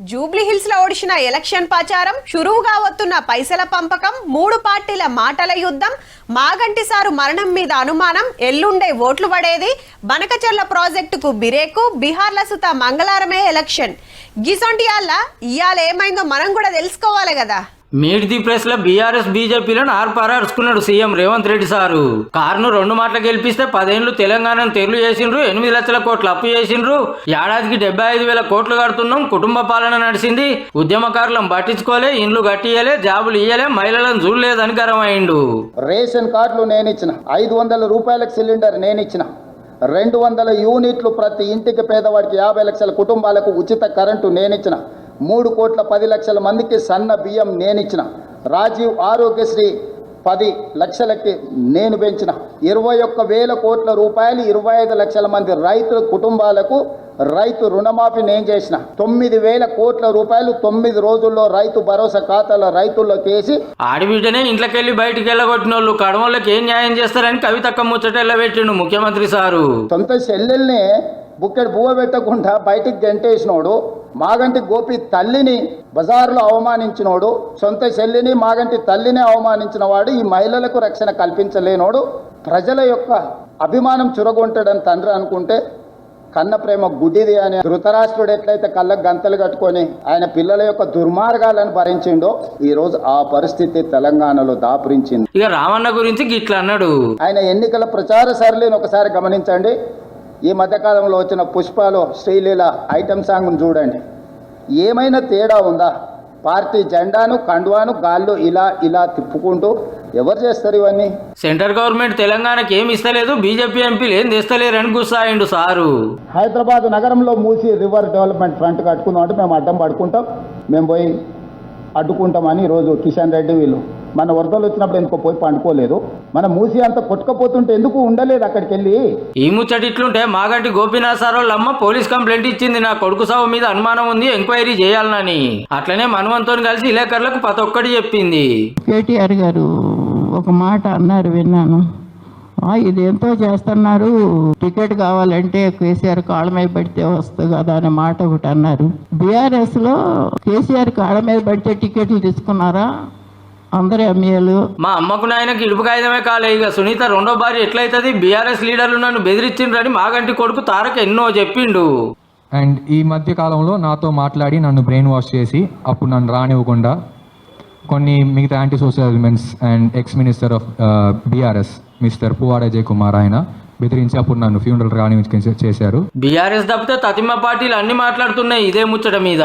Jubilee హిల్స్లో ఓడిసిన election ప్రచారం షురువుగా వస్తున్న పైసల పంపకం మూడు పార్టీల మాటల యుద్ధం మాగంటి సారు మరణం మీద అనుమానం ఎల్లుండే ఓట్లు పడేది బనకచర్ల ప్రాజెక్టుకు బిరేకు బీహార్ల సుత మంగళవారమే ఎలక్షన్. గిసొంటి అల్లా ఇవాళ ఏమైందో మనం కూడా తెలుసుకోవాలి కదా. మీట్ ది ప్రెస్లో బీఆర్ఎస్ బీజేపీలను ఆర్పారాడుచుకున్నాడు సీఎం రేవంత్ రెడ్డి సారు. కారును రెండు మాటలు గెలిపిస్తే పదేళ్ళు తెలంగాణను తెరులు చేసిండ్రు ఎనిమిది లక్షల కోట్లు అప్పు చేసిండ్రు. ఏడాదికి డెబ్బై ఐదు వేల కోట్లు కడుతున్నాం కుటుంబ పాలన నడిచింది. ఉద్యమకారులను పట్టించుకోలే ఇండ్లు కట్టియలే జాబులు ఇయ్యలే మహిళలను చూడలేదని గరమైండు రేషన్ కార్డులు నేను ఇచ్చిన ఐదు వందల రూపాయలకు సిలిండర్ నేను ఇచ్చిన రెండు వందల యూనిట్లు ప్రతి ఇంటికి పేదవాడికి యాభై లక్షల కుటుంబాలకు ఉచిత కరెంటు నేను ఇచ్చిన మూడు కోట్ల పది లక్షల మందికి సన్న బియ్యం నేను ఇచ్చిన రాజీవ్ ఆరోగ్యశ్రీ పది లక్షలకి నేను పెంచిన. ఇరవై ఒక్క వేల కోట్ల రూపాయలు ఇరవై ఐదు లక్షల మంది రైతుల కుటుంబాలకు రైతు రుణమాఫీ నేను చేసిన. తొమ్మిది వేల కోట్ల రూపాయలు తొమ్మిది రోజుల్లో రైతు భరోసా ఖాతాల రైతుల్లోకి వేసి ఆడిబిడ్డనే ఇంట్లోకెళ్ళి బయటికి వెళ్ళగొట్టిన వాళ్ళు కడవళ్ళకి ఏం న్యాయం చేస్తారని కవితక్క ముచ్చట పెట్టిండు ముఖ్యమంత్రి సారు. సొంత చెల్లెల్ని బుక్కెడు బువ్వ పెట్టకుండా బయటికి గంటేసినోడు మాగంటి గోపి తల్లిని బజారులో అవమానించినోడు సొంత చెల్లిని మాగంటి తల్లిని అవమానించిన వాడు ఈ మహిళలకు రక్షణ కల్పించలేనోడు ప్రజల యొక్క అభిమానం చురగొంటాడని తండ్రి అనుకుంటే కన్న ప్రేమ గుడ్డిది అని ధృతరాష్ట్రుడు ఎట్లయితే కళ్ళకు గంతలు కట్టుకొని ఆయన పిల్లల యొక్క దుర్మార్గాలను భరించిండో ఈరోజు ఆ పరిస్థితి తెలంగాణలో దాపురించింది. ఇక రామన్న గురించి గిట్లా అన్నాడు. ఆయన ఎన్నికల ప్రచార సరళిని ఒకసారి గమనించండి. ఈ మధ్యకాలంలో వచ్చిన పుష్పలో శ్రీలీల ఐటమ్ సాంగ్ను చూడండి. ఏమైనా తేడా ఉందా? పార్టీ జెండాను కండువాను గాల్లో ఇలా ఇలా తిప్పుకుంటూ ఎవరు చేస్తారు ఇవన్నీ? సెంటర్ గవర్నమెంట్ తెలంగాణకి ఏమి ఇస్తలేదు బీజేపీ ఎంపీలు ఏం తెస్తలేరని గుస్సాయిండు సారు. హైదరాబాద్ నగరంలో మూసి రివర్ డెవలప్మెంట్ ఫ్రంట్ కట్టుకుందాం అంటే మేము అడ్డం పడుకుంటాం. మేము పోయి అడ్డుకుంటామని ఈరోజు కిషన్ రెడ్డి వీళ్ళు మన వరదలు వచ్చినప్పుడు ఎందుకో పోయి పండుకోలేదు. మన మూసి అంత కొట్టుకపోతుంటే ఎందుకు ఉండలేదు అక్కడికి వెళ్ళి ఈ ముచ్చట ఇట్లుంటే Maganti Gopinath sir police complaint ఇచ్చింది. నా కొడుకు సావు మీద అనుమానం ఉంది ఎంక్వైరీ చేయాలని అట్లనే మనవంతో కలిసి విలేకరులకు ప్రతి ఒక్కటి చెప్పింది. కేటీఆర్ గారు ఒక మాట అన్నారు విన్నాను. "ఆ, ఇది ఎంతో చేస్తున్నారు? టికెట్ కావాలంటే కేసీఆర్ కాళ్ళ మీద పడితే వస్తుంది కదా అనే మాట ఒకటి అన్నారు. బీఆర్ఎస్లో కేసీఆర్ కాళ్ళ మీద పడితే టికెట్లు తీసుకున్నారా? అందరు ఎమ్మెల్యేలు మా అమ్మకు నాయనకి ఇడుపు కాగితమే కాలే. ఇక సునీత రెండో భార్య ఎట్లయితది? బీఆర్ఎస్ లీడర్లు నన్ను బెదిరించిండ్రని మాగంటి కొడుకు తారక ఎన్నో చెప్పిండు. అండ్ ఈ మధ్య కాలంలో నాతో మాట్లాడి నన్ను బ్రెయిన్ వాష్ చేసి అప్పుడు నన్ను రానివ్వకుండా కొన్ని మిగతా anti social elements and ex minister of BRS mister Puvvada Ajay Kumar ఆయన బెదిరించి అప్పుడు నన్ను ఫ్యూనరల్ రాని చేశారు. బీఆర్ఎస్ తప్పితే తతిమ పార్టీలు అన్ని మాట్లాడుతున్నాయి ఇదే ముచ్చట మీద.